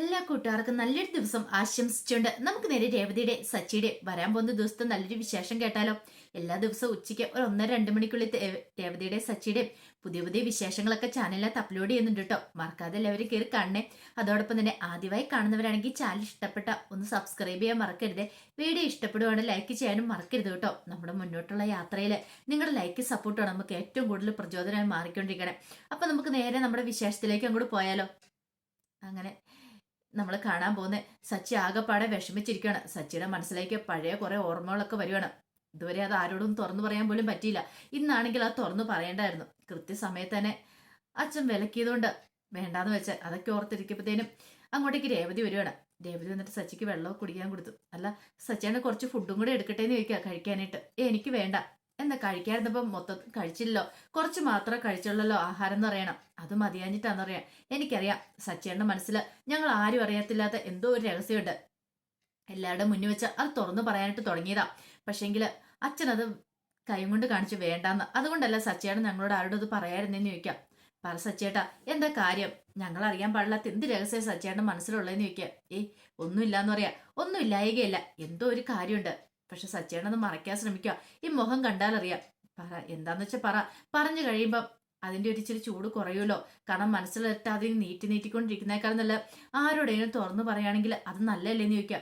എല്ലാ കൂട്ടുകാർക്കും നല്ലൊരു ദിവസം ആശംസിച്ചുകൊണ്ട് നമുക്ക് നേരെ രേവതിയുടെ സച്ചിയുടെ വരാൻ പോകുന്ന ദിവസത്തെ നല്ലൊരു വിശേഷം കേട്ടാലോ? എല്ലാ ദിവസവും ഉച്ചയ്ക്ക് ഒരു ഒന്നര രണ്ട് മണിക്കുള്ളിൽ രേവതിയുടെ സച്ചിയുടെ പുതിയ പുതിയ വിശേഷങ്ങളൊക്കെ ചാനലിനകത്ത് അപ്ലോഡ് ചെയ്യുന്നുണ്ട് കേട്ടോ മറക്കാതെ എല്ലാവരും കയറി കാണണേ. അതോടൊപ്പം തന്നെ ആദ്യമായി കാണുന്നവരാണെങ്കിൽ ചാനൽ ഇഷ്ടപ്പെട്ട ഒന്ന് സബ്സ്ക്രൈബ് ചെയ്യാൻ മറക്കരുത്. വീഡിയോ ഇഷ്ടപ്പെടുവാണെങ്കിൽ ലൈക്ക് ചെയ്യാനും മറക്കരുത് കേട്ടോ നമ്മുടെ മുന്നോട്ടുള്ള യാത്രയിൽ നിങ്ങളുടെ ലൈക്ക് സപ്പോർട്ടാണ് നമുക്ക് ഏറ്റവും കൂടുതൽ പ്രചോദനമായി മാറിക്കൊണ്ടിരിക്കണേ. അപ്പൊ നമുക്ക് നേരെ നമ്മുടെ വിശേഷത്തിലേക്ക് അങ്ങോട്ട് പോയാലോ? അങ്ങനെ നമ്മൾ കാണാൻ പോകുന്ന സച്ചി ആകെപ്പാടെ വിഷമിച്ചിരിക്കുകയാണ് സച്ചിയുടെ മനസ്സിലേക്ക് പഴയ കുറെ ഓർമ്മകളൊക്കെ വരുവാണ്. ഇതുവരെ അത് ആരോടും തുറന്നു പറയാൻ പോലും പറ്റിയില്ല. ഇന്നാണെങ്കിൽ അത് തുറന്നു പറയേണ്ടായിരുന്നു. കൃത്യസമയത്ത് തന്നെ അച്ഛൻ വിലക്കിയതുകൊണ്ട് വേണ്ടാന്ന് വെച്ചാൽ അതൊക്കെ ഓർത്തിരിക്കുമ്പോഴത്തേനും അങ്ങോട്ടേക്ക് രേവതി വരുവാണ്. രേവതി വന്നിട്ട് സച്ചിക്ക് വെള്ളമൊക്കെ കുടിക്കാൻ കൊടുത്തു. അല്ല സച്ചിയാണ് കുറച്ച് ഫുഡും കൂടെ എടുക്കട്ടെ എന്ന് ചോദിക്കുക കഴിക്കാനായിട്ട്. എനിക്ക് വേണ്ട. എന്താ കഴിക്കാതിരുന്നപ്പം മൊത്തം കഴിച്ചില്ലല്ലോ. കുറച്ച് മാത്രം കഴിച്ചുള്ളല്ലോ ആഹാരം എന്ന് പറയണം അത് മതിയാഞ്ഞിട്ടാന്ന് പറയാം എനിക്കറിയാം സച്ചിയുടെ മനസ്സിൽ ഞങ്ങൾ ആരും അറിയത്തില്ലാത്ത എന്തോ ഒരു രഹസ്യമുണ്ട്. എല്ലാവരുടെ മുന്നിൽ വെച്ച് അത് തുറന്നു പറയാനായിട്ട് തുടങ്ങിയതാ. പക്ഷേങ്കിൽ അച്ഛൻ അത് കൈ കൊണ്ട് കാണിച്ച് വേണ്ടാന്ന്. അതുകൊണ്ടല്ല സച്ചേട്ടൻ ഞങ്ങളോട് ആരോടും അത് പറയാറുണ്ടെന്ന് ചോദിക്കാം. പറ സച്ചേട്ടാ എന്താ കാര്യം? ഞങ്ങൾ അറിയാൻ പാടില്ലാത്ത എന്ത് രഹസ്യം സച്ചേട്ടൻ മനസ്സിലുള്ളതെന്ന് ചോദിക്കാം. ഏയ് ഒന്നുമില്ലാന്ന് പറയാ. ഒന്നും ഇല്ലായകയല്ല എന്തോ ഒരു കാര്യമുണ്ട്. പക്ഷെ സച്ചേട്ടനത് മറയ്ക്കാൻ ശ്രമിക്കുക. ഈ മുഖം കണ്ടാലറിയാം. പറ എന്താന്ന് വെച്ചാൽ പറ. പറഞ്ഞു കഴിയുമ്പം അതിന്റെ ഒരു ഇച്ചിരി ചൂട് കുറയുമല്ലോ. കാരണം മനസ്സിലെത്താതെ നീട്ടി നീട്ടിക്കൊണ്ടിരിക്കുന്നേക്കാൾ നല്ല ആരോടെങ്കിലും തുറന്നു പറയുകയാണെങ്കിൽ അത് നല്ലല്ലേന്ന് ചോദിക്കാം.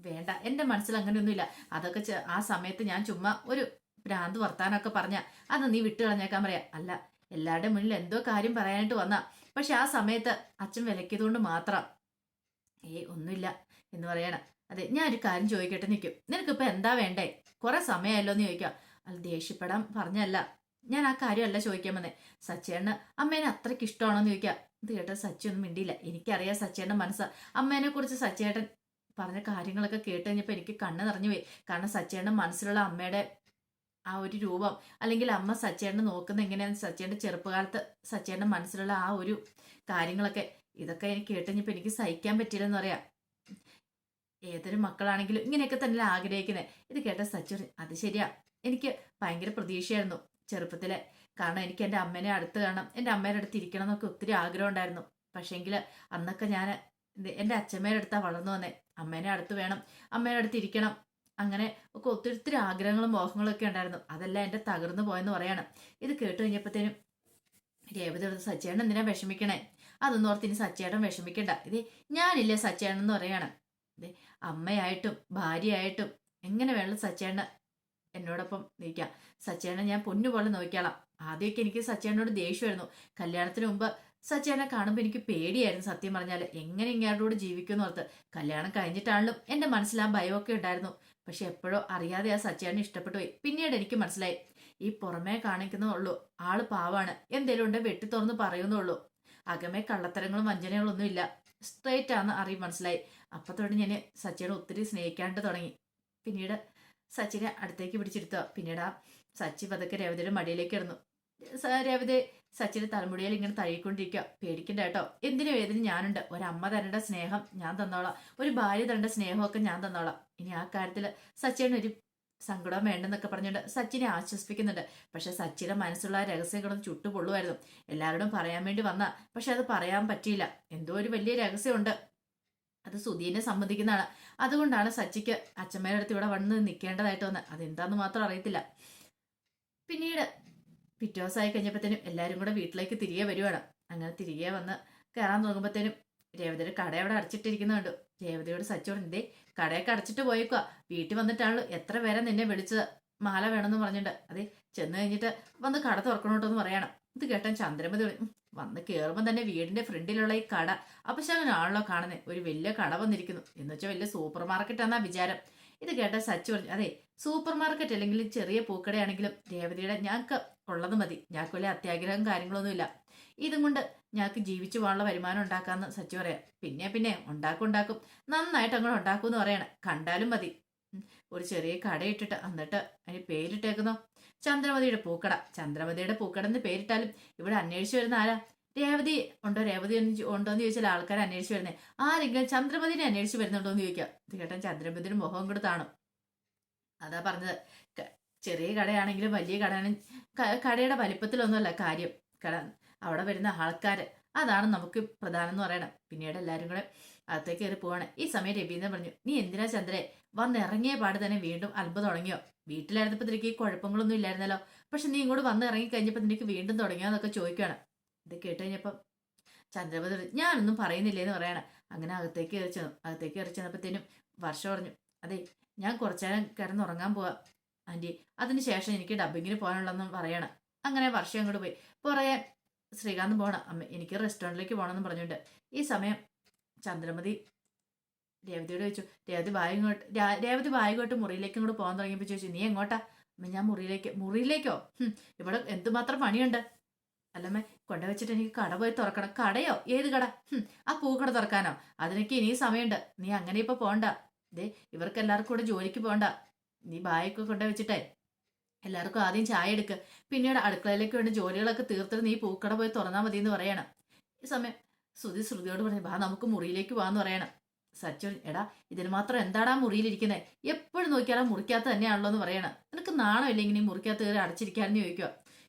വേണ്ട എന്റെ മനസ്സിൽ അങ്ങനെയൊന്നുമില്ല. അതൊക്കെ ആ സമയത്ത് ഞാൻ ചുമ്മാ ഒരു ഭ്രാന്ത് വർത്താനൊക്കെ പറഞ്ഞ അത് നീ വിട്ടു കളഞ്ഞേക്കാൻ പറയാം. അല്ല എല്ലാവരുടെ മുന്നിൽ എന്തോ കാര്യം പറയാനായിട്ട് വന്നാ. പക്ഷെ ആ സമയത്ത് അച്ഛൻ വിലക്കിയതുകൊണ്ട് മാത്രം. ഏയ് ഒന്നുമില്ല എന്ന് പറയണം. അതെ ഞാൻ ഒരു കാര്യം ചോദിക്കട്ടെ നിൽക്കും നിനക്കിപ്പോൾ എന്താ വേണ്ടേ? കുറെ സമയമല്ലോ എന്ന് ചോദിക്കാം. അത് ദേഷ്യപ്പെടാൻ പറഞ്ഞല്ല. ഞാൻ ആ കാര്യമല്ല ചോദിക്കാൻ വന്നേ സച്ചേണ്ണ അമ്മേനെ അത്രയ്ക്ക് ഇഷ്ടമാണോ എന്ന് ചോദിക്കാം. ഇത് കേട്ട സച്ചി ഒന്നും മിണ്ടിയില്ല. എനിക്കറിയാം സച്ചേട്ടന്റെ മനസ്സ്. അമ്മേനെ കുറിച്ച് സച്ചേട്ടൻ പറഞ്ഞ കാര്യങ്ങളൊക്കെ കേട്ട് കഴിഞ്ഞപ്പോൾ എനിക്ക് കണ്ണ് നിറഞ്ഞു പോയി. കാരണം സച്ചേട്ടന്റെ മനസ്സിലുള്ള അമ്മയുടെ ആ ഒരു രൂപം അല്ലെങ്കിൽ അമ്മ സച്ചേട്ടനെ നോക്കുന്ന എങ്ങനെയാണ് സച്ചേട്ടന്റെ ചെറുപ്പകാലത്ത് സച്ചേട്ടൻ മനസ്സിലുള്ള ആ ഒരു കാര്യങ്ങളൊക്കെ ഇതൊക്കെ എനിക്ക് കേട്ട് കഴിഞ്ഞപ്പോൾ എനിക്ക് സഹിക്കാൻ പറ്റിയില്ലെന്ന് പറയാം. ഏതൊരു മക്കളാണെങ്കിലും ഇങ്ങനെയൊക്കെ തന്നെ ആഗ്രഹിക്കുന്നത് ഇത് കേട്ട സച്ചു അത് ശരിയാ. എനിക്ക് ഭയങ്കര പ്രതീക്ഷയായിരുന്നു ചെറുപ്പത്തിലെ. കാരണം എനിക്ക് എന്റെ അമ്മേനെ അടുത്ത് കാണണം എന്റെ അമ്മേന്റെ അടുത്ത് ഇരിക്കണം എന്നൊക്കെ ഒത്തിരി ആഗ്രഹം ഉണ്ടായിരുന്നു. പക്ഷേങ്കിൽ അന്നൊക്കെ ഞാൻ എന്റെ അച്ഛമ്മേടെ അടുത്താണ് വളർന്നു വന്നേ. അമ്മേനെ അടുത്ത് വേണം അമ്മേനെ അടുത്ത് ഇരിക്കണം. അങ്ങനെ ഒക്കെ ഒത്തിരി ഒത്തിരി ആഗ്രഹങ്ങളും മോഹങ്ങളും ഒക്കെ ഉണ്ടായിരുന്നു. അതെല്ലാം എന്റെ തകർന്നു പോയെന്ന് പറയാണ്. ഇത് കേട്ട് കഴിഞ്ഞപ്പോഴത്തേനും രേവതി എടുത്ത് സച്ചേട്ടൻ എന്തിനാ വിഷമിക്കണേ? അതൊന്നും ഓർത്ത് ഇനി സച്ചേട്ടൻ വിഷമിക്കണ്ട. ഇത് ഞാനില്ലേ സച്ചേട്ടൻ എന്ന് പറയാണ്. അമ്മയായിട്ടും ഭാര്യയായിട്ടും എങ്ങനെ വേണം സച്ചേണ്ണ എന്നോടൊപ്പം നിൽക്കാം. സച്ചേണ്ണ ഞാൻ പൊന്നുപോലെ നോക്കിയാളാം ആദ്യമൊക്കെ എനിക്ക് സച്ചേട്ടനോട് ദേഷ്യമായിരുന്നു. കല്യാണത്തിന് മുമ്പ് സച്ചേനെ കാണുമ്പോൾ എനിക്ക് പേടിയായിരുന്നു സത്യം പറഞ്ഞാൽ. എങ്ങനെ ഇങ്ങോട്ടോട് ജീവിക്കുമെന്ന് ഓർത്ത് കല്യാണം കഴിഞ്ഞിട്ടാണെങ്കിലും എന്റെ മനസ്സിൽ ആ ഭയമൊക്കെ ഉണ്ടായിരുന്നു. പക്ഷെ എപ്പോഴോ അറിയാതെ ആ സച്ചേനെ ഇഷ്ടപ്പെട്ടു പോയി. പിന്നീട് എനിക്ക് മനസ്സിലായി. ഈ പുറമേ കാണിക്കുന്നുള്ളൂ ആൾ പാവാണ്. എന്തേലും ഉണ്ടെ വെട്ടി തുറന്ന് പറയുന്നുള്ളൂ അകമേ കള്ളത്തരങ്ങളും വഞ്ചനകളൊന്നും ഇല്ല സ്ട്രേറ്റ് ആണെന്ന് അറിയും മനസ്സിലായി. അപ്പത്തോടെ ഞാൻ സച്ചിനെ ഒത്തിരി സ്നേഹിക്കാണ്ട് തുടങ്ങി. പിന്നീട് സച്ചിനെ അടുത്തേക്ക് പിടിച്ചെടുത്ത പിന്നീട് ആ സച്ചി പതുക്കെ രേവതിയുടെ മടിയിലേക്ക് ഇടുന്നു രേവതി സച്ചിന്റെ തലമുടിയിൽ ഇങ്ങനെ തഴുകിക്കൊണ്ടിരിക്കുക. പേടിക്കണ്ട കേട്ടോ എന്തിനു വേദന? ഞാനുണ്ട്. ഒരമ്മ തരേണ്ട സ്നേഹം ഞാൻ തന്നോളാം. ഒരു ഭാര്യ തരേണ്ട സ്നേഹമൊക്കെ ഞാൻ തന്നോളാം. ഇനി ആ കാര്യത്തിൽ സച്ചിന് ഒരു സങ്കടം വേണ്ടെന്നൊക്കെ പറഞ്ഞുകൊണ്ട് സച്ചിനെ ആശ്വസിപ്പിക്കുന്നുണ്ട്. പക്ഷെ സച്ചിന്റെ മനസ്സുള്ള ആ രഹസ്യങ്ങളും ചുട്ടുപൊള്ളുമായിരുന്നു. എല്ലാവരോടും പറയാൻ വേണ്ടി വന്ന പക്ഷെ അത് പറയാൻ പറ്റിയില്ല. എന്തോ ഒരു വലിയ രഹസ്യമുണ്ട്. അത് സുധീനെ സംബന്ധിക്കുന്നതാണ് അതുകൊണ്ടാണ് സച്ചിക്ക് അച്ഛമ്മയുടെ അടുത്ത് ഇവിടെ വന്ന് നിൽക്കേണ്ടതായിട്ട് വന്നത്. അതെന്താന്ന് മാത്രം അറിയത്തില്ല. പിന്നീട് പിറ്റേ ദിവസമായി കഴിഞ്ഞപ്പോഴത്തേനും എല്ലാവരും കൂടെ വീട്ടിലേക്ക് തിരികെ വരുവാണ്. അങ്ങനെ തിരികെ വന്ന് കയറാൻ തുടങ്ങുമ്പോഴത്തേനും രേവതിയുടെ കട അവിടെ അടച്ചിട്ടിരിക്കുന്നുണ്ട്. രേവതിയോട് സച്ചോട് എന്തേ കടയൊക്കെ അടച്ചിട്ട് പോയേക്കുക വീട്ടിൽ വന്നിട്ടാണല്ലോ എത്ര പേരെ നിന്നെ വിളിച്ചത്. മാല വേണമെന്ന് പറഞ്ഞിട്ട്. അതെ ചെന്ന് കഴിഞ്ഞിട്ട് വന്ന് കട തുറക്കണോട്ടോ എന്ന് പറയണം. ഇത് കേട്ടാൻ ചന്ദ്രമതി വന്ന് കയറുമ്പോൾ തന്നെ വീടിന്റെ ഫ്രണ്ടിലുള്ള ഈ കട. അപശകനാണല്ലോ കാണുന്നത് ഒരു വലിയ കട വന്നിരിക്കുന്നു. എന്ന് വെച്ചാൽ വലിയ സൂപ്പർ മാർക്കറ്റ് എന്നാ വിചാരം. ഇത് കേട്ട സച്ചു പറഞ്ഞു അതെ സൂപ്പർ മാർക്കറ്റ് അല്ലെങ്കിൽ ചെറിയ പൂക്കടയാണെങ്കിലും രേവതിയുടെ ഞങ്ങൾക്ക് ഉള്ളത് മതി. ഞങ്ങൾക്ക് വലിയ അത്യാഗ്രഹം കാര്യങ്ങളൊന്നുമില്ല. ഇതും കൊണ്ട് ഞങ്ങൾക്ക് ജീവിച്ചു പോകാനുള്ള വരുമാനം ഉണ്ടാക്കാന്ന് സച്ചു പറയാം. പിന്നെ പിന്നെ ഉണ്ടാക്കും ഉണ്ടാക്കും. നന്നായിട്ട് അങ്ങോട്ട് ഉണ്ടാക്കും എന്ന് പറയണം. കണ്ടാലും മതി. ഒരു ചെറിയ കടയിട്ടിട്ട് എന്നിട്ട് അതിന് പേരിട്ടേക്കുന്നോ? ചന്ദ്രമതിയുടെ പൂക്കട. ചന്ദ്രമതിയുടെ പൂക്കട എന്ന് പേരിട്ടാലും ഇവിടെ അന്വേഷിച്ചു വരുന്ന ആരാ? രേവതി ഉണ്ടോ? രേവതി ഉണ്ടോ എന്ന് ചോദിച്ചാൽ ആൾക്കാർ അന്വേഷിച്ചു വരുന്നത് ആരെങ്കിലും ചന്ദ്രമതിനെ അന്വേഷിച്ചു വരുന്നുണ്ടോ എന്ന് ചോദിക്കാം. ഇത് കേട്ടാൻ ചന്ദ്രമതിയുടെ മുഖം കൊടുത്താണ് താണു. അതാ പറഞ്ഞത്. ചെറിയ കടയാണെങ്കിലും വലിയ കടയാണെങ്കിൽ ക- കടയുടെ വലിപ്പത്തിലൊന്നുമല്ല കാര്യം. കട അവിടെ വരുന്ന ആൾക്കാർ അതാണ് നമുക്ക് പ്രധാനം എന്ന് പറയണം. പിന്നീട് എല്ലാവരും കൂടെ അകത്തേക്ക് കയറി പോവാണ്. ഈ സമയം രവീന്ദ്രൻ പറഞ്ഞു നീ എന്തിനാ ചന്ദ്രെ? വന്നിറങ്ങിയ പാട് തന്നെ വീണ്ടും അത്ഭുതം തുടങ്ങിയോ? വീട്ടിലായിരുന്നപ്പോൾ നിനക്ക് ഈ കുഴപ്പങ്ങളൊന്നും ഇല്ലായിരുന്നല്ലോ. പക്ഷെ നീ ഇങ്ങോട്ട് വന്ന് ഇറങ്ങി കഴിഞ്ഞപ്പോൾ നിനക്ക് വീണ്ടും തുടങ്ങിയോ എന്നൊക്കെ ചോദിക്കുകയാണ് ഇത് കേട്ട് കഴിഞ്ഞപ്പം ചന്ദ്രപതി ഞാനൊന്നും പറയുന്നില്ലേന്ന് പറയാണ്. അങ്ങനെ അകത്തേക്ക് കയറി ചെന്നു. അകത്തേക്ക് കയറി ചെന്നപ്പോഴത്തേനും വർഷം പറഞ്ഞു അതെ ഞാൻ കുറച്ചേരം കിടന്നുറങ്ങാൻ പോവാ ആന്റി അതിന് ശേഷം എനിക്ക് ഡബ്ബിങ്ങിന് പോകാനുള്ളതെന്ന് പറയണം. അങ്ങനെ വർഷം അങ്ങോട്ട് പോയി. പുറകെ ശ്രീകാന്ത് പോകണം അമ്മ എനിക്ക് റെസ്റ്റോറന്റിലേക്ക് പോകണമെന്ന് പറഞ്ഞിട്ടുണ്ട് ഈ സമയം ചന്ദ്രമതി രേവതിയോട് ചോദിച്ചു രേവതി ബായിങ്ങോട്ട് രേവതി ബായിങ്ങോട്ട് മുറിയിലേക്ക് ഇങ്ങോട്ട് പോകാൻ തുടങ്ങിയപ്പോൾ ചോദിച്ചു നീ എങ്ങോട്ടാ? അമ്മ ഞാൻ മുറിയിലേക്ക് മുറിയിലേക്കോ? ഇവിടെ എന്തുമാത്രം പണിയുണ്ട്? അല്ലമ്മ കൊണ്ടുവച്ചിട്ട് എനിക്ക് കട പോയി തുറക്കണം. കടയോ? ഏത് കട? ആ പൂക്കട തുറക്കാനോ. അതിനൊക്കെ ഇനിയും സമയമുണ്ട്. നീ അങ്ങനെ ഇപ്പൊ പോണ്ട. ദേ ഇവർക്ക് എല്ലാവർക്കും കൂടെ ജോലിക്ക് പോണ്ട. നീ ബായൊക്കെ കൊണ്ടുവച്ചിട്ടേ എല്ലാവർക്കും ആദ്യം ചായ എടുക്ക്. പിന്നീട് അടുക്കളയിലേക്ക് വേണ്ട ജോലികളൊക്കെ തീർത്തിട്ട് നീ പൂക്കട പോയി തുറന്നാൽ മതി എന്ന് പറയണം. ഈ സമയം ശ്രുതി ശ്രുതിയോട് പറഞ്ഞു ബാ നമുക്ക് മുറിയിലേക്ക് പോകാന്ന് പറയണം. സച്ചു എടാ ഇതിന് മാത്രം എന്താടാ മുറിയിലിരിക്കുന്നത് എപ്പോഴും നോക്കിയാലും മുറിക്കകത്ത് തന്നെയാണല്ലോ എന്ന് പറയണം. നിനക്ക് നാണമില്ല ഇങ്ങനെ നീ മുറിക്കകത്ത് കയറി അടച്ചിരിക്കാമെന്ന് ചോദിക്കുക?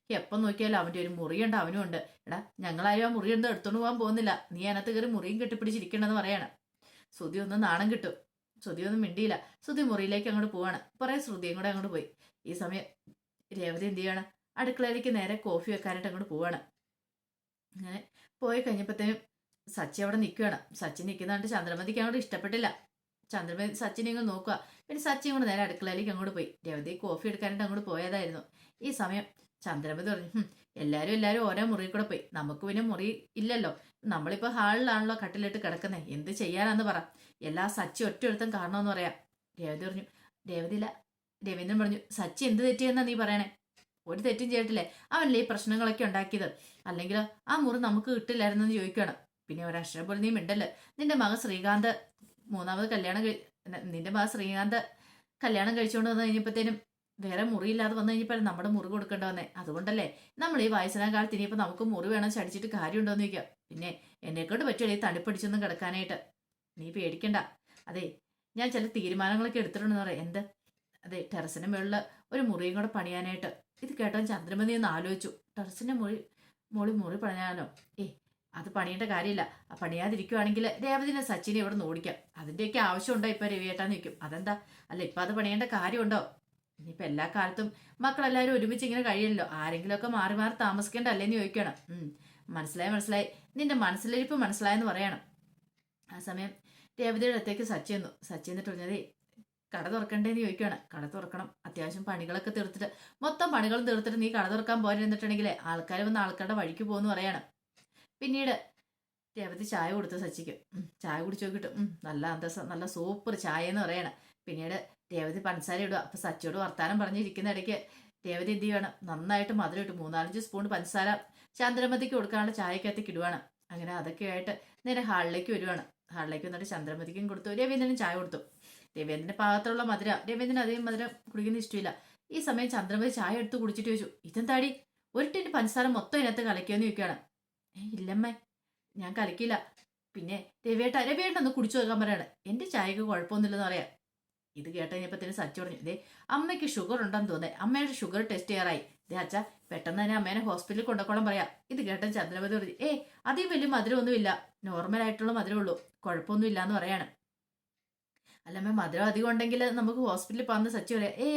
എപ്പം നോക്കിയാലും അവന്റെ ഒരു മുറിയുണ്ട് അവനും ഉണ്ട്. എടാ ഞങ്ങളാരും ആ മുറിയുണ്ട് എടുത്തോണ്ട് പോകാൻ പോകുന്നില്ല. നീ അതിനകത്ത് കയറി മുറിയും കെട്ടിപ്പിടിച്ചിരിക്കണമെന്ന് പറയണം. ശ്രുതി ഒന്ന് നാണം കിട്ടും. ശ്രുതി ഒന്നും മിണ്ടിയില്ല. ശ്രുതി മുറിയിലേക്ക് അങ്ങോട്ട് പോവാണ്. കുറേ ശ്രുതിയും കൂടെ അങ്ങോട്ട് പോയി. ഈ സമയം രേവതി എന്ത് ചെയ്യാണ്? അടുക്കളയിലേക്ക് നേരെ കോഫി വെക്കാനായിട്ട് അങ്ങോട്ട് പോവാണ്. അങ്ങനെ പോയി കഴിഞ്ഞപ്പോഴത്തേനും സച്ചി അവിടെ നിൽക്കുകയാണ്. സച്ചി നിൽക്കുന്നതുകൊണ്ട് ചന്ദ്രമതിക്ക് അങ്ങോട്ട് ഇഷ്ടപ്പെട്ടില്ല. ചന്ദ്രമതി സച്ചിനെ ഇങ്ങനെ നോക്കുക. പിന്നെ സച്ചി കൂടെ നേരെ അടുക്കളയിലേക്ക് അങ്ങോട്ട് പോയി. രേവതി കോഫി എടുക്കാനായിട്ട് അങ്ങോട്ട് പോയതായിരുന്നു. ഈ സമയം ചന്ദ്രമതി പറഞ്ഞു "ഹും, എല്ലാവരും എല്ലാവരും ഓരോ മുറിയിൽ കൂടെ പോയി. നമുക്ക് പിന്നെ മുറി ഇല്ലല്ലോ. നമ്മളിപ്പോൾ ഹാളിലാണല്ലോ കട്ടിലിട്ട് കിടക്കുന്നത് എന്ത് ചെയ്യാനാന്ന് പറ. എല്ലാ സച്ചി ഒറ്റ ഒരുത്തം കാണണമെന്ന് പറയാം. രേവതി പറഞ്ഞു രേവതിയില്ല രവീന്ദ്രൻ പറഞ്ഞു സച്ചി എന്ത് തെറ്റിയെന്നാ നീ പറയണേ? ഒരു തെറ്റും ചെയ്തിട്ടില്ലേ. അവനല്ലേ ഈ പ്രശ്നങ്ങളൊക്കെ ഉണ്ടാക്കിയത്? അല്ലെങ്കിൽ ആ മുറി നമുക്ക് കിട്ടില്ലായിരുന്നെന്ന് ചോദിക്കണം പിന്നെ ഒരക്ഷരം പോലും നീ മിണ്ടല്ലേ. നിന്റെ മകൻ ശ്രീകാന്ത് മൂന്നാമത് കല്യാണം കഴി നിന്റെ മകൻ ശ്രീകാന്ത് കല്യാണം കഴിച്ചുകൊണ്ട് വന്നു കഴിഞ്ഞപ്പോഴത്തേനും വേറെ മുറിയില്ലാതെ വന്നു കഴിഞ്ഞപ്പോൾ നമ്മുടെ മുറി കൊടുക്കേണ്ട വന്നേ അതുകൊണ്ടല്ലേ നമ്മൾ ഈ വയസ്സനാം കാലത്ത് ഇനിയിപ്പോൾ നമുക്ക് മുറി വേണം ചടിച്ചിട്ട് കാര്യമുണ്ടോ എന്ന് ചോദിക്കാം പിന്നെ എന്നെക്കൊണ്ട് പറ്റുമല്ലേ ഈ തണുപ്പടിച്ചൊന്നും കിടക്കാനായിട്ട്? നീ പേടിക്കണ്ട. അതെ ഞാൻ ചില തീരുമാനങ്ങളൊക്കെ എടുത്തിട്ടുണ്ടെന്ന് പറയാം. എന്ത്? അതെ ടെറസിന് മുകളിൽ ഒരു മുറിയും കൂടെ പണിയാനായിട്ട്. ഇത് കേട്ടോ ചന്ദ്രമതി ഒന്ന് ആലോചിച്ചു. ടെറസിന്റെ മുറി മുകളിൽ മുറി പണിയാനോ ഏ അത് പണിയേണ്ട കാര്യമില്ല. ആ പണിയാതിരിക്കുവാണെങ്കിൽ രേവതിനെ സച്ചിനെ ഇവിടെ നിന്ന് ഓടിക്കാം. അതിന്റെയൊക്കെ ആവശ്യമുണ്ടോ ഇപ്പോൾ രവിയേട്ടാന്ന് നിൽക്കും അതെന്താ? അല്ല ഇപ്പം അത് പണിയേണ്ട കാര്യമുണ്ടോ? ഇനിയിപ്പോ എല്ലാ കാലത്തും മക്കളെല്ലാവരും ഒരുമിച്ച് ഇങ്ങനെ കഴിയല്ലോ ആരെങ്കിലുമൊക്കെ മാറി മാറി താമസിക്കേണ്ട അല്ലേന്ന് ചോദിക്കണം. മനസ്സിലായി മനസ്സിലായി. നിന്റെ മനസ്സിലിരിപ്പ് മനസ്സിലായെന്ന് പറയണം. ആ സമയം രേവതിയുടെ അടുത്തേക്ക് സച്ചി വന്നു സച്ചി എന്നിട്ട് പറഞ്ഞതേ കട തുറക്കണ്ടേന്ന് ചോദിക്കുകയാണ്. കട തുറക്കണം. അത്യാവശ്യം പണികളൊക്കെ തീർത്തിട്ട് മൊത്തം പണികളും തീർത്തിട്ട് നീ കട തുറക്കാൻ പോരുന്നിട്ടുണ്ടെങ്കിൽ ആൾക്കാർ വന്ന് ആൾക്കാരുടെ വഴിക്ക് പോകുന്നു പറയണം. പിന്നീട് രേവതി ചായ കൊടുത്തു സച്ചിക്ക്. ചായ കുടിച്ചു നോക്കിയിട്ട് നല്ല അന്തസ്സം നല്ല സൂപ്പർ ചായ എന്ന് പറയണം. പിന്നീട് രേവതി പഞ്ചസാര ഇടുക. അപ്പൊ സച്ചിയോട് വർത്താനം പറഞ്ഞിരിക്കുന്ന ഇടയ്ക്ക് രേവതി എന്ത് ചെയ്യണം? നന്നായിട്ട് മധുരം ഇട്ട് മൂന്നാലഞ്ച് സ്പൂൺ പഞ്ചസാര ചന്ദ്രമതിക്ക് കൊടുക്കാനുള്ള ചായക്കകത്തേക്ക് ഇടുവാണ് അങ്ങനെ അതൊക്കെ ആയിട്ട് നേരെ ഹാളിലേക്ക് വരുവാണ്. ഹാളിലേക്ക് വന്നിട്ട് ചന്ദ്രമതിക്കും കൊടുത്തു. രവീന്ദ്രനും ചായ കൊടുത്തു. രവീന്ദ്രന്റെ പാകത്തിലുള്ള മധുര. രവീന്ദ്രൻ അധികം മധുരം കുടിക്കുന്ന ഇഷ്ടമില്ല. ഈ സമയം ചന്ദ്രമതി ചായ എടുത്ത് കുടിച്ചിട്ട് ചോദിച്ചു ഇതെന്താടി? ഒരു ടിന് പഞ്ചസാര മൊത്തം ഇതിനകത്ത് കലക്കിയോന്ന് ചോദിക്കുകയാണ്. "ഏ, ഇല്ലമ്മേ ഞാൻ കലക്കില്ല പിന്നെ രവിയേട്ട രവിയേട്ട കുടിച്ചു നോക്കാൻ പറയാണ്. എന്റെ ചായക്ക് കുഴപ്പമൊന്നുമില്ലെന്ന് പറയാം. ഇത് കേട്ട് കഴിഞ്ഞപ്പത്തിന് സച്ചു പറഞ്ഞു ഇതേ അമ്മയ്ക്ക് ഷുഗർ ഉണ്ടെന്ന് തോന്നേ അമ്മയുടെ ഷുഗർ ടെസ്റ്റ് ചെയ്യാറായി. ഇതേ അച്ഛ പെട്ടെന്ന് തന്നെ അമ്മേനെ ഹോസ്പിറ്റലിൽ കൊണ്ടുപോകണം പറയാം. ഇത് കേട്ട ചന്ദ്രപതി പറഞ്ഞു ഏ അധികം വലിയ മധുരമൊന്നുമില്ല. നോർമൽ ആയിട്ടുള്ള മധുരം ഉള്ളൂ. കുഴപ്പമൊന്നും ഇല്ല എന്ന് പറയാണ് അല്ലമ്മ മധുരം അധികം ഉണ്ടെങ്കിൽ നമുക്ക് ഹോസ്പിറ്റലിൽ പോകുന്ന സച്ചു പറയാം. ഏ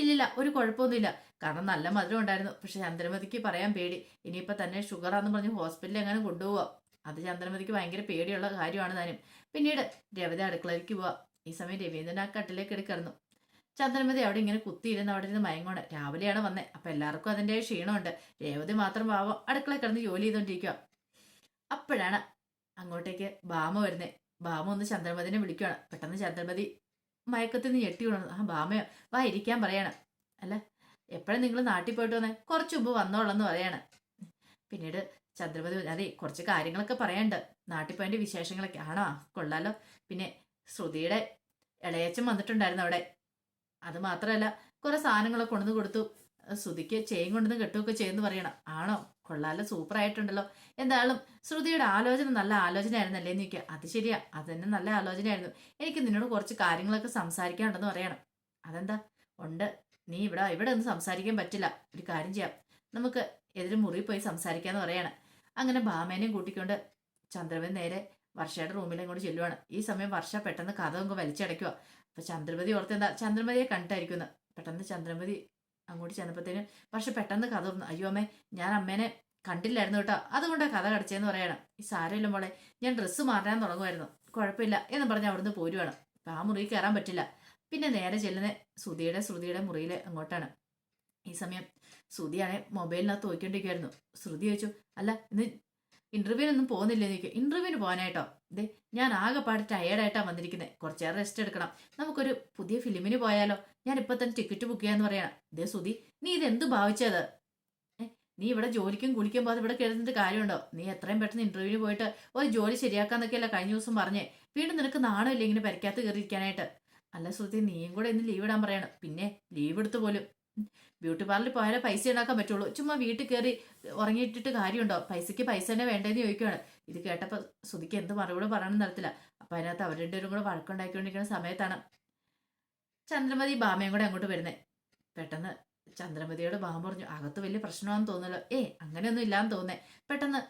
ഇല്ലില്ല ഒരു കുഴപ്പമൊന്നുമില്ല. കാരണം നല്ല മധുരം ഉണ്ടായിരുന്നു. പക്ഷെ ചന്ദ്രമതിക്ക് പറയാൻ പേടി. ഇനിയിപ്പോ തന്നെ ഷുഗറാന്ന് പറഞ്ഞ് ഹോസ്പിറ്റലിൽ എങ്ങനെ കൊണ്ടുപോവാ? അത് ചന്ദ്രമതിക്ക് ഭയങ്കര പേടിയുള്ള കാര്യമാണ് താനും. പിന്നീട് രവത അടുക്കളയിലേക്ക് പോവാ. ഈ സമയം രവീന്ദ്രൻ ആ കട്ടിലേക്ക് എടുക്കായിരുന്നു ചന്ദ്രമതി അവിടെ ഇങ്ങനെ കുത്തിയിരുന്ന് അവിടെ ഇരുന്ന് മയങ്ങോണ്ട് രാവിലെയാണ് വന്നേ. അപ്പൊ എല്ലാവർക്കും അതിന്റെ ക്ഷീണമുണ്ട്. രേവതി മാത്രം പാവം അടുക്കള കിടന്ന് ജോലി ചെയ്തോണ്ടിരിക്കുക അപ്പോഴാണ് അങ്ങോട്ടേക്ക് ഭാമ വരുന്നേ. ഭാമ ഒന്ന് ചന്ദ്രമതിനെ വിളിക്കുകയാണ് പെട്ടെന്ന് ചന്ദ്രമതി മയക്കത്തിൽ നിന്ന് ഞെട്ടി വിടണം ആ ഭാമയോ വാ ഇരിക്കാൻ പറയണം. അല്ല എപ്പോഴും നിങ്ങൾ നാട്ടിൽ പോയിട്ട് വന്നേ? കുറച്ച് മുമ്പ് വന്നോളെന്ന് പറയാണ്. പിന്നീട് ചന്ദ്രമതി അതെ കുറച്ച് കാര്യങ്ങളൊക്കെ പറയണ്ട്. നാട്ടിൽ പോയതിന്റെ വിശേഷങ്ങളൊക്കെ. ആണോ? കൊള്ളാലോ. പിന്നെ ശ്രുതിയുടെ ഇളയച്ചൻ വന്നിട്ടുണ്ടായിരുന്നു അവിടെ. അത് മാത്രമല്ല കുറെ സാധനങ്ങളൊക്കെ കൊണ്ടുവന്ന് കൊടുത്തു. ശ്രുതിക്ക് ചെയിൻ കൊണ്ടുവന്ന് കെട്ടുകയൊക്കെ ചെയ്യുന്നു പറയണം. ആണോ? കൊള്ളാലോ സൂപ്പർ ആയിട്ടുണ്ടല്ലോ. എന്തായാലും ശ്രുതിയുടെ ആലോചന നല്ല ആലോചനയായിരുന്നല്ലേ എന്ന് ചോദിക്കുക അത് ശരിയാ അത് തന്നെ നല്ല ആലോചനയായിരുന്നു. എനിക്ക് നിന്നോട് കുറച്ച് കാര്യങ്ങളൊക്കെ സംസാരിക്കാനുണ്ടെന്ന് പറയണം. അതെന്താ? ഉണ്ട്. നീ ഇവിടെ ഇവിടെ ഒന്നും സംസാരിക്കാൻ പറ്റില്ല. ഒരു കാര്യം ചെയ്യാം. നമുക്ക് എതിരെ മുറി പോയി സംസാരിക്കാന്ന് പറയണം. അങ്ങനെ ഭാമേനെയും കൂട്ടിക്കൊണ്ട് ചന്ദ്രവൻ നേരെ വർഷയുടെ റൂമിൽ കൊണ്ട് ചെല്ലുവാണ്. ഈ സമയം വർഷ പെട്ടെന്ന് കഥ അങ്ങ് വലിച്ചടയ്ക്കുക അപ്പൊ ചന്ദ്രമതി ഓർത്ത് എന്താ ചന്ദ്രമതിയെ കണ്ടിട്ടായിരിക്കുന്നു പെട്ടെന്ന് ചന്ദ്രമതി അങ്ങോട്ട് ചെന്നപ്പോഴത്തേനും പക്ഷെ പെട്ടെന്ന് കഥ അയ്യോ അമ്മേ ഞാൻ അമ്മേനെ കണ്ടില്ലായിരുന്നു കേട്ടോ. അതുകൊണ്ടാണ് കഥ കടിച്ചതെന്ന് പറയണം. ഈ സാരമില്ല മോളെ ഞാൻ ഡ്രസ്സ് മാറ്റാൻ തുടങ്ങുമായിരുന്നു കുഴപ്പമില്ല എന്ന് പറഞ്ഞ് അവിടുന്ന് പോരുവാണ്. അപ്പൊ ആ മുറിയിൽ കയറാൻ പറ്റില്ല. പിന്നെ നേരെ ചെല്ലുന്ന ശ്രുതിയുടെ ശ്രുതിയുടെ മുറിയിൽ അങ്ങോട്ടാണ്. ഈ സമയം ശ്രുതിയാണെ മൊബൈലിനകത്ത് നോക്കിക്കൊണ്ടിരിക്കുമായിരുന്നു ശ്രുതി ചോദിച്ചു അല്ല ഇന്ന് ഇന്റർവ്യൂവിനൊന്നും പോകുന്നില്ല എനിക്ക് ഇന്റർവ്യൂവിന് പോകാനായിട്ടോ? ദേ ഞാൻ ആകെപ്പാട് ടയേർഡായിട്ടാണ് വന്നിരിക്കുന്നത് കുറച്ചേറെ റെസ്റ്റ് എടുക്കണം. നമുക്കൊരു പുതിയ ഫിലിമിന് പോയാലോ? ഞാൻ ഇപ്പൊ തന്നെ ടിക്കറ്റ് ബുക്ക് ചെയ്യാന്ന് പറയണം. ദേ സുധി നീ ഇത് എന്ത് ഭാവിച്ചത് നീ ഇവിടെ ജോലിക്കും കുളിക്കും പോകാതെ ഇവിടെ കിടന്നിട്ട് കാര്യമുണ്ടോ? നീ എത്രയും പെട്ടെന്ന് ഇന്റർവ്യൂവിന് പോയിട്ട് ഒരു ജോലി ശരിയാക്കാന്നൊക്കെയല്ല കഴിഞ്ഞ ദിവസം പറഞ്ഞേ. വീണ്ടും നിനക്ക് നാണമില്ല ഇങ്ങനെ പരിക്കാത്ത കയറിയിരിക്കാനായിട്ട്? അല്ല സുഹൃത്തി നീയും കൂടെ ഇന്ന് ലീവ് ഇടാൻ പറയണം. പിന്നെ ലീവ് എടുത്തു പോലും. ബ്യൂട്ടി പാർലറിൽ പോയാലേ പൈസ ഉണ്ടാക്കാൻ പറ്റുള്ളൂ. ചുമ്മാ വീട്ടിൽ കയറി ഉറങ്ങിയിട്ടിട്ട് കാര്യമുണ്ടോ? പൈസയ്ക്ക് പൈസ തന്നെ വേണ്ടതെന്ന് ചോദിക്കുകയാണ് ഇത് കേട്ടപ്പോൾ സുധിക്ക് എന്ത് മറുപടി പറയണം നടത്തില്ല അപ്പം അതിനകത്ത് അവർ രണ്ടുപേരും കൂടെ വഴക്കുണ്ടാക്കിക്കൊണ്ടിരിക്കുന്ന സമയത്താണ് ചന്ദ്രമതി ബാമയും കൂടെ അങ്ങോട്ട് വരുന്നത് പെട്ടെന്ന് ചന്ദ്രമതിയോട് ബാമ പറഞ്ഞു അകത്ത് വലിയ പ്രശ്നമാണെന്ന് തോന്നല്ലോ ഏ അങ്ങനെയൊന്നും ഇല്ലാന്ന് തോന്നേ പെട്ടെന്ന്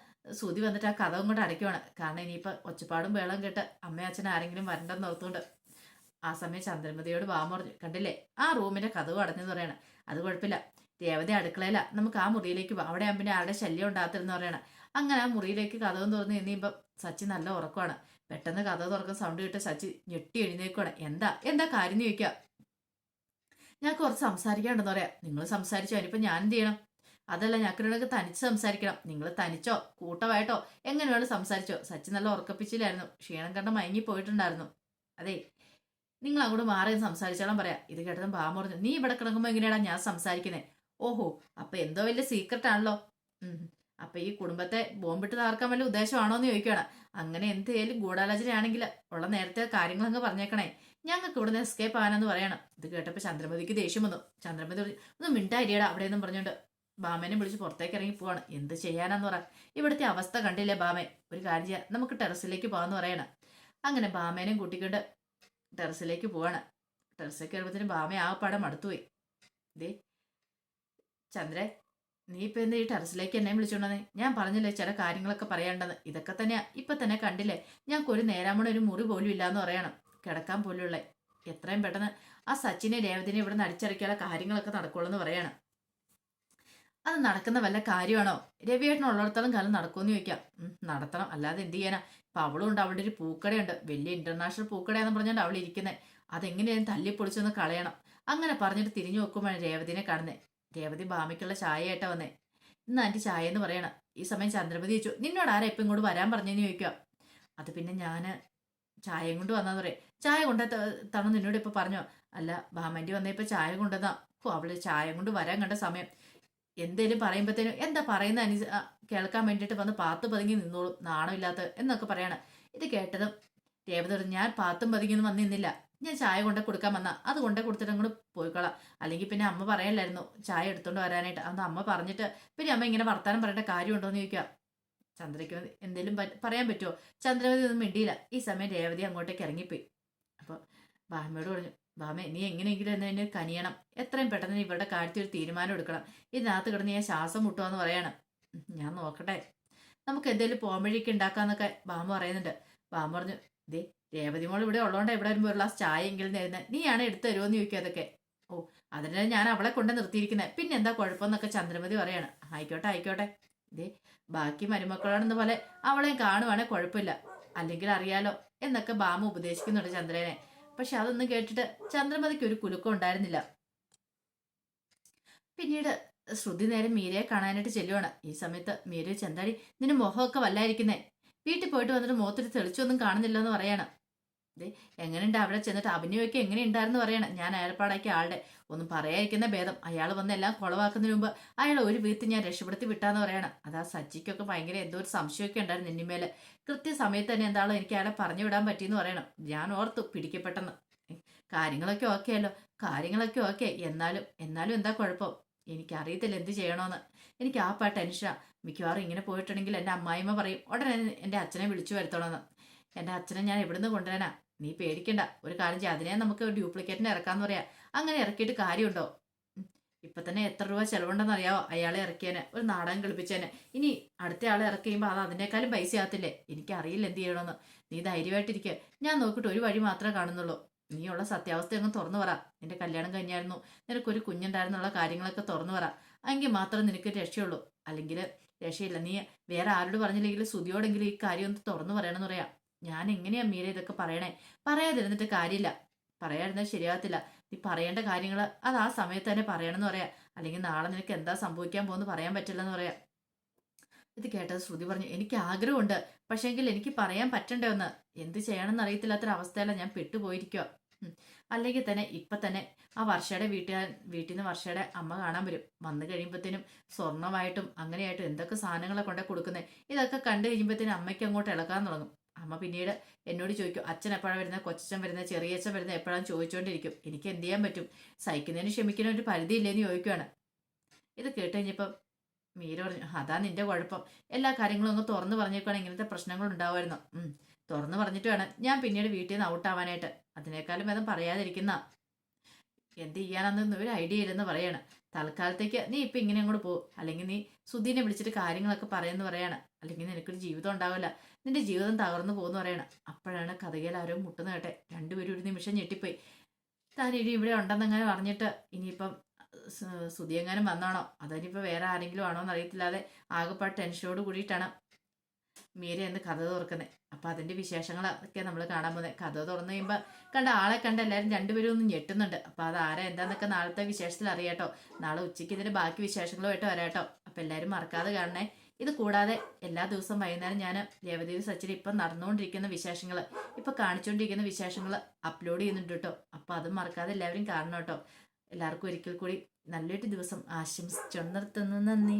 സുതി വന്നിട്ട് ആ കഥ ഇങ്ങോട്ട് അടയ്ക്കുവാണ്. കാരണം ഇനിയിപ്പോൾ ഒച്ചപ്പാടും വേളം കേട്ട് അമ്മയും അച്ഛനും ആരെങ്കിലും വരണ്ടെന്ന് ഓർത്തുകൊണ്ട് ആ സമയം ചന്ദ്രമതിയോട് വാ പറഞ്ഞു. കണ്ടില്ലേ? ആ റൂമിന്റെ കഥവ് അടഞ്ഞെന്ന് പറയണം. അത് കുഴപ്പമില്ല. ദേവത അടുക്കളയില. നമുക്ക് ആ മുറിയിലേക്ക് പോവാം അവിടെ ആകുമ്പോൾ ആരുടെ ശല്യം ഉണ്ടാകത്തില്ലെന്ന് പറയണം. അങ്ങനെ ആ മുറിയിലേക്ക് കഥവ് തുറന്ന് ഇനിയിപ്പം സച്ചി നല്ല ഉറക്കമാണ് പെട്ടെന്ന് കഥ തുറക്കുന്ന സൗണ്ട് കേട്ട് സച്ചി ഞെട്ടി എഴുന്നേക്കുവാണ്. എന്താ? എന്താ കാര്യം എന്ന് ചോദിക്കുക. ഞാൻ കുറച്ച് സംസാരിക്കാണ്ടെന്ന് പറയാം. നിങ്ങൾ സംസാരിച്ചോ? അതിനിപ്പോൾ ഞാൻ എന്ത് ചെയ്യണം? അതല്ല ഞങ്ങൾക്ക് തനിച്ച് സംസാരിക്കണം. നിങ്ങൾ തനിച്ചോ? കൂട്ടമായിട്ടോ? എങ്ങനെയാണ് സംസാരിച്ചോ? സച്ചി നല്ല ഉറക്കപ്പിച്ചിലായിരുന്നു. ക്ഷീണം കണ്ട മയങ്ങി പോയിട്ടുണ്ടായിരുന്നു അതെ നിങ്ങൾ അങ്ങോട്ട് മാറി സംസാരിച്ചാലും പറയാം. ഇത് കേട്ടതും പാമ്പ് പറഞ്ഞു. നീ ഇവിടെ കിടക്കുമ്പോൾ എങ്ങനെയാടാ ഞാൻ സംസാരിക്കുന്നത് ഓഹോ അപ്പൊ എന്തോ വലിയ സീക്രട്ട് ആണല്ലോ. അപ്പൊ ഈ കുടുംബത്തെ ബോംബിട്ട് തകർക്കാൻ വല്ല ഉദ്ദേശമാണോ എന്ന് ചോദിക്കണം അങ്ങനെ എന്തേലും ഗൂഢാലോചനയാണെങ്കിൽ ഉള്ള നേരത്തെ കാര്യങ്ങൾ അങ്ങ് പറഞ്ഞേക്കണേ. ഞങ്ങൾക്ക് ഇവിടെ നിന്ന് എസ്കേപ്പ് ആവാനെന്ന് പറയണം. ഇത് കേട്ടപ്പോൾ ചന്ദ്രമതിക്ക് ദേഷ്യം വന്നു. ചന്ദ്രമതി പറഞ്ഞു ഒന്ന് മിണ്ടായിരിയടാ അവിടെ നിന്നും പറഞ്ഞുകൊണ്ട് ബാമേനെ വിളിച്ച് പുറത്തേക്ക് ഇറങ്ങി പോവാണ്. എന്ത് ചെയ്യാനാന്ന് പറ. ഇവിടുത്തെ അവസ്ഥ കണ്ടില്ലേ ബാമേ? ഒരു കാര്യം ചെയ്യാം. നമുക്ക് ടെറസിലേക്ക് പോകാമെന്ന് പറയണം. അങ്ങനെ ബാമേനെയും കൂട്ടിക്കൊണ്ട് ടെറസിലേക്ക് പോവാണ്. ടെറസിലേക്ക് വരുമ്പോഴത്തേനും ബാമ ആ പടം അടുത്തുപോയി ദേ ചന്ദ്രേ നീ ഇപ്പൊ എന്താ ഈ ടെറസിലേക്ക് എന്നെ വിളിച്ചോണ്ടെന്ന്? ഞാൻ പറഞ്ഞില്ലേ ചില കാര്യങ്ങളൊക്കെ പറയേണ്ടത് ഇതൊക്കെ തന്നെയാ. ഇപ്പൊ തന്നെ കണ്ടില്ലേ? ഞാൻ ഒരു നേരാമണ ഒരു മുറി പോലും ഇല്ലാന്ന് പറയണം. കിടക്കാൻ പോലുള്ള. എത്രയും പെട്ടെന്ന് ആ സച്ചിനെ രേവതിനെ ഇവിടെ നിന്ന് അടിച്ചിറക്കിയുള്ള കാര്യങ്ങളൊക്കെ നടക്കുള്ളൂ എന്ന് പറയണം. അത് നടക്കുന്ന വല്ല കാര്യമാണോ? രവിയേട്ടൻ ഉള്ളിടത്തോളം കാലം നടക്കുമെന്ന് ചോദിക്കാം. നടത്തണം. അല്ലാതെ എന്ത് ചെയ്യാനാ? ഇപ്പൊ അവളും ഉണ്ട്. അവളുടെ ഒരു പൂക്കടയുണ്ട്. വലിയ ഇന്റർനാഷണൽ പൂക്കടയാന്ന് പറഞ്ഞുകൊണ്ട് അവൾ ഇരിക്കുന്നത് അതെങ്ങനെയാണ് തല്ലിപ്പൊളിച്ചൊന്ന് കളയണം. അങ്ങനെ പറഞ്ഞിട്ട് തിരിഞ്ഞു നോക്കുമ്പോഴാണ് രേവതിനെ കാണുന്നത് രേവതി ഭാമിക്കുള്ള ചായയായിട്ടാ വന്നേ. ഇന്ന് ആന്റി ചായ എന്ന് പറയണം. ഈ സമയം ചന്ദ്രമതി ചോദിച്ചു നിന്നോട് ആരാ ഇപ്പം ഇങ്ങോട്ട് വരാൻ പറഞ്ഞെന്ന് ചോദിക്കുക അത് പിന്നെ ഞാൻ ചായയും കൊണ്ട് വന്നാന്ന് പറയും. ചായ കൊണ്ട തണു നിന്നോട് ഇപ്പൊ പറഞ്ഞോ. അല്ല ഭാമന്റെ വന്നേ ഇപ്പൊ ചായ കൊണ്ടുവന്നാ. ഓ അവൾ ചായ കൊണ്ട് വരാൻ കണ്ട സമയം. എന്തേലും പറയുമ്പോഴത്തേനും എന്താ പറയുന്ന അനു കേൾക്കാൻ വേണ്ടിയിട്ട് വന്ന് പാത്ത് പതുങ്ങി നിന്നോളും. നാണമില്ലാത്ത എന്നൊക്കെ പറയാണ്. ഇത് കേട്ടതും രേവതി പറഞ്ഞു ഞാൻ പാത്തും പതുങ്ങിയൊന്നും വന്ന് നിന്നില്ല. ഞാൻ ചായ കൊണ്ടേ കൊടുക്കാൻ വന്ന. അത് കൊണ്ടേ കൊടുത്തിട്ട് അങ്ങോട്ട് പോയിക്കോളാം. അല്ലെങ്കിൽ പിന്നെ അമ്മ പറയല്ലായിരുന്നു ചായ എടുത്തുകൊണ്ട് വരാനായിട്ട്. അന്ന് അമ്മ പറഞ്ഞിട്ട് പിന്നെ അമ്മ ഇങ്ങനെ വർത്താനം പറയേണ്ട കാര്യമുണ്ടോ എന്ന് ചോദിക്കുക ചന്ദ്രയ്ക്ക് എന്തെങ്കിലും പറയാൻ പറ്റുമോ ചന്ദ്രവതി ഒന്നും മിണ്ടിയില്ല. ഈ സമയം രേവതി അങ്ങോട്ടേക്ക് ഇറങ്ങിപ്പോയി. അപ്പോൾ ബാമയോട് പറഞ്ഞു ബാമേ നീ എങ്ങനെയെങ്കിലും എന്നെ എന്നെ കനിയണം. എത്രയും പെട്ടെന്ന് നീ ഇവരുടെ കാര്യത്തിൽ ഒരു തീരുമാനം എടുക്കണം. ഇതിനകത്ത് കിടന്ന് ഞാൻ ശ്വാസം മുട്ടുമെന്ന് പറയണം. ഞാൻ നോക്കട്ടെ. നമുക്ക് എന്തെങ്കിലും പോംവഴിക്ക് ഉണ്ടാക്കാന്നൊക്കെ ബാമ പറയുന്നുണ്ട്. ബാമ പറഞ്ഞു ദേ രേവതി മോൾ ഇവിടെ ഉള്ളതുകൊണ്ട് ഇവിടെ വരുമ്പോൾ ഒരു ഗ്ലാസ് ചായ എങ്കിലും തരുന്നത് നീയാണ് എടുത്തു തരുമോന്ന് ചോദിക്കുക അതൊക്കെ. ഓ അതിനാണ് ഞാൻ അവളെ കൊണ്ട് നിർത്തിയിരിക്കുന്നത് പിന്നെ എന്താ കുഴപ്പമെന്നൊക്കെ ചന്ദ്രമതി പറയാണ്. ആയിക്കോട്ടെ ആയിക്കോട്ടെ. ദേ ബാക്കി മരുമക്കളാണെന്ന പോലെ അവളെ കാണുവാണെ കുഴപ്പമില്ല. അല്ലെങ്കിൽ അറിയാലോ. എന്നൊക്കെ ബാമ ഉപദേശിക്കുന്നുണ്ട് ചന്ദ്രനെ. പക്ഷെ അതൊന്നും കേട്ടിട്ട് ചന്ദ്രമതിക്ക് ഒരു കുലുക്കം ഉണ്ടായിരുന്നില്ല. പിന്നീട് ശ്രുതി നേരം മീരയെ കാണാനായിട്ട് ചെല്ലുവാണ്. ഈ സമയത്ത് മീര ചെന്താടി നിന്റെ മുഖമൊക്കെ വല്ലായിരിക്കുന്നേ. വീട്ടിൽ പോയിട്ട് വന്നിട്ട് മുഖത്തിൽ തെളിച്ചൊന്നും കാണുന്നില്ല എന്ന് പറയാണ്. എങ്ങനെയുണ്ട് അവിടെ ചെന്നിട്ട് അഭിനയമൊക്കെ എങ്ങനെയുണ്ടായിരുന്നു പറയണം. ഞാൻ അയാൾപ്പാടാക്കിയ ആളുടെ ഒന്നും പറയാതിരിക്കുന്ന ഭേദം. അയാൾ വന്ന് എല്ലാം കുളവാക്കുന്നതിന് മുമ്പ് അയാൾ ഒരു വീട്ടിൽ ഞാൻ രക്ഷപ്പെടുത്തി വിട്ടാന്ന് പറയണം. അതാ സച്ചിക്കൊക്കെ ഭയങ്കര എന്തോ ഒരു സംശയമൊക്കെ ഉണ്ടായിരുന്നു എന്നിമേൽ കൃത്യസമയത്ത് തന്നെ എന്താണോ എനിക്ക് അയാളെ പറഞ്ഞു വിടാൻ പറ്റിയെന്ന് പറയണം. ഞാൻ ഓർത്തു പിടിക്കപ്പെട്ടെന്ന്. കാര്യങ്ങളൊക്കെ ഓക്കെ അല്ലോ കാര്യങ്ങളൊക്കെ ഓക്കെ. എന്നാലും എന്നാലും എന്താ കുഴപ്പം? എനിക്കറിയത്തില്ല എന്ത് ചെയ്യണമെന്ന് എനിക്ക് ആ പാ ടെൻഷനാണ് മിക്കവാറും ഇങ്ങനെ പോയിട്ടുണ്ടെങ്കിൽ എന്റെ അമ്മായിമ്മ പറയും ഉടനെ എന്റെ അച്ഛനെ വിളിച്ചു വരുത്തണമെന്ന് എന്റെ അച്ഛനെ ഞാൻ എവിടുന്ന് കൊണ്ടുവരാനാ? നീ പേടിക്കണ്ട. ഒരു കാര്യം ചെയ്യാം. അതിനെ നമുക്ക് ഡ്യൂപ്ലിക്കേറ്റിന് ഇറക്കാന്ന് പറയാം. അങ്ങനെ ഇറക്കിയിട്ട് കാര്യമുണ്ടോ. ഇപ്പൊ തന്നെ എത്ര രൂപ ചെലവുണ്ടെന്ന് അറിയാവോ? അയാളെ ഇറക്കിയനെ. ഒരു നാടകം കളിപ്പിച്ചേനെ. ഇനി അടുത്ത ആളെ ഇറക്കിയുമ്പോൾ അത് അതിനേക്കാളും പൈസ ആകത്തില്ലേ? എനിക്കറിയില്ല എന്ത് ചെയ്യണമെന്ന്. നീ ധൈര്യമായിട്ടിരിക്കുക ഞാൻ നോക്കിയിട്ട് ഒരു വഴി മാത്രമേ കാണുന്നുള്ളൂ. നീയുള്ള സത്യാവസ്ഥ അങ്ങ് തുറന്നു പറ. നിന്റെ കല്യാണം കഴിഞ്ഞായിരുന്നു. നിനക്കൊരു കുഞ്ഞുണ്ടായിരുന്നുള്ള കാര്യങ്ങളൊക്കെ തുറന്നു പറ. എങ്കിൽ മാത്രം നിനക്ക് രക്ഷയുള്ളൂ. അല്ലെങ്കിൽ രക്ഷയില്ല. നീ വേറെ ആരോട് പറഞ്ഞില്ലെങ്കിൽ സുതിയോടെങ്കിലും ഈ കാര്യം ഒന്ന് തുറന്നു പറയണമെന്ന് പറയാം. ഞാൻ എങ്ങനെയാ മീര ഇതൊക്കെ പറയണേ? പറയാതിരുന്നിട്ട് കാര്യമില്ല. പറയാതിരുന്നാൽ ശരിയാകത്തില്ല. നീ പറയേണ്ട കാര്യങ്ങൾ അത് ആ സമയത്ത് തന്നെ പറയണമെന്ന് പറയാം. അല്ലെങ്കിൽ നാളെ നിനക്ക് എന്താ സംഭവിക്കാൻ പോകുന്നു പറയാൻ പറ്റില്ലെന്ന് പറയാം. ഇത് കേട്ടത് ശ്രുതി പറഞ്ഞു എനിക്ക് ആഗ്രഹമുണ്ട്. പക്ഷേങ്കിൽ എനിക്ക് പറയാൻ പറ്റണ്ടേ ഒന്ന്? എന്ത് ചെയ്യണമെന്ന് അറിയത്തില്ലാത്തൊരവസ്ഥയിലാണ് ഞാൻ പെട്ടുപോയിരിക്കുക അല്ലെങ്കിൽ തന്നെ ഇപ്പൊ തന്നെ ആ വർഷയുടെ വീട്ടുകാർ വീട്ടിൽ നിന്ന് വർഷയുടെ അമ്മ കാണാൻ വരും. വന്നു കഴിയുമ്പോഴത്തേനും സ്വർണമായിട്ടും അങ്ങനെയായിട്ടും എന്തൊക്കെ സാധനങ്ങളെ കൊണ്ടേ കൊടുക്കുന്നത് ഇതൊക്കെ കണ്ടു കഴിയുമ്പോഴത്തേനും അമ്മയ്ക്ക് അങ്ങോട്ട് ഇളക്കാൻ തുടങ്ങും. അമ്മ പിന്നീട് എന്നോട് ചോദിക്കും അച്ഛൻ എപ്പോഴാണ് വരുന്നത് കൊച്ചച്ഛൻ വരുന്നത് ചെറിയച്ഛൻ വരുന്നത് എപ്പോഴാണ് ചോദിച്ചുകൊണ്ടിരിക്കും എനിക്ക് എന്ത് ചെയ്യാൻ പറ്റും? സഹിക്കുന്നതിന് ക്ഷമിക്കുന്ന ഒരു പരിധിയില്ലെന്ന് ചോദിക്കുകയാണ് ഇത് കേട്ട് കഴിഞ്ഞപ്പം മീര പറഞ്ഞു അതാ നിന്റെ കുഴപ്പം. എല്ലാ കാര്യങ്ങളും ഒന്ന് തുറന്നു പറഞ്ഞേക്കുവാണെങ്കിൽ ഇങ്ങനത്തെ പ്രശ്നങ്ങൾ ഉണ്ടാവുമായിരുന്നു. തുറന്നു പറഞ്ഞിട്ട് വേണം. ഞാൻ പിന്നീട് വീട്ടിൽ നിന്ന് ഔട്ടാവാനായിട്ട് അതിനേക്കാളും ഭേദം പറയാതിരിക്കുന്ന. എന്ത് ചെയ്യാനാണെന്ന് ഒരു ഐഡിയ ഇല്ലെന്ന് പറയാണ്. തൽക്കാലത്തേക്ക് നീ ഇപ്പം ഇങ്ങനെ അങ്ങോട്ട് പോകും അല്ലെങ്കിൽ നീ സുധീനെ വിളിച്ചിട്ട് കാര്യങ്ങളൊക്കെ പറയുമെന്ന് പറയാണ്. അല്ലെങ്കിൽ നിനക്കൊരു ജീവിതം ഉണ്ടാവില്ല. നിന്റെ ജീവിതം തകർന്നു പോകുന്നു പറയണം. അപ്പോഴാണ് കഥയിൽ ആരോ മുട്ടുന്ന കേട്ടെ. രണ്ടുപേരും ഒരു നിമിഷം ഞെട്ടിപ്പോയി. താൻ ഇനി ഇവിടെ ഉണ്ടെന്നങ്ങനെ പറഞ്ഞിട്ട്? ഇനിയിപ്പം സുതിയെങ്ങാനും വന്നാണോ? അതിനിപ്പോൾ വേറെ ആരെങ്കിലും ആണോ എന്ന് അറിയത്തില്ലാതെ ആകെപ്പാട് ടെൻഷനോട് കൂടിയിട്ടാണ് മീര എന്ന് കഥ തുറക്കുന്നത് അപ്പം അതിന്റെ വിശേഷങ്ങളൊക്കെ നമ്മൾ കാണാൻ പോകുന്നത് കഥ തുറന്നു കഴിയുമ്പോൾ കണ്ട ആളെ കണ്ട് എല്ലാവരും രണ്ടുപേരും ഒന്ന് ഞെട്ടുന്നുണ്ട്. അപ്പം അത് ആരാ എന്താന്നൊക്കെ നാളത്തെ വിശേഷത്തിൽ അറിയാട്ടോ നാളെ ഉച്ചയ്ക്ക് ഇതിന്റെ ബാക്കി വിശേഷങ്ങളുമായിട്ട് വരാട്ടോ. അപ്പം എല്ലാവരും മറക്കാതെ കാണണേ. ഇത് കൂടാതെ എല്ലാ ദിവസവും വൈകുന്നേരം ഞാൻ ദേവദേവി സച്ചിൽ ഇപ്പം നടന്നുകൊണ്ടിരിക്കുന്ന വിശേഷങ്ങൾ ഇപ്പം കാണിച്ചുകൊണ്ടിരിക്കുന്ന വിശേഷങ്ങൾ അപ്ലോഡ് ചെയ്യുന്നുണ്ട് കേട്ടോ അപ്പം അതും മറക്കാതെ എല്ലാവരും കാണണം കേട്ടോ എല്ലാവർക്കും ഒരിക്കൽ കൂടി നല്ലൊരു ദിവസം ആശംസിച്ചു നിർത്തുന്നു നന്ദി.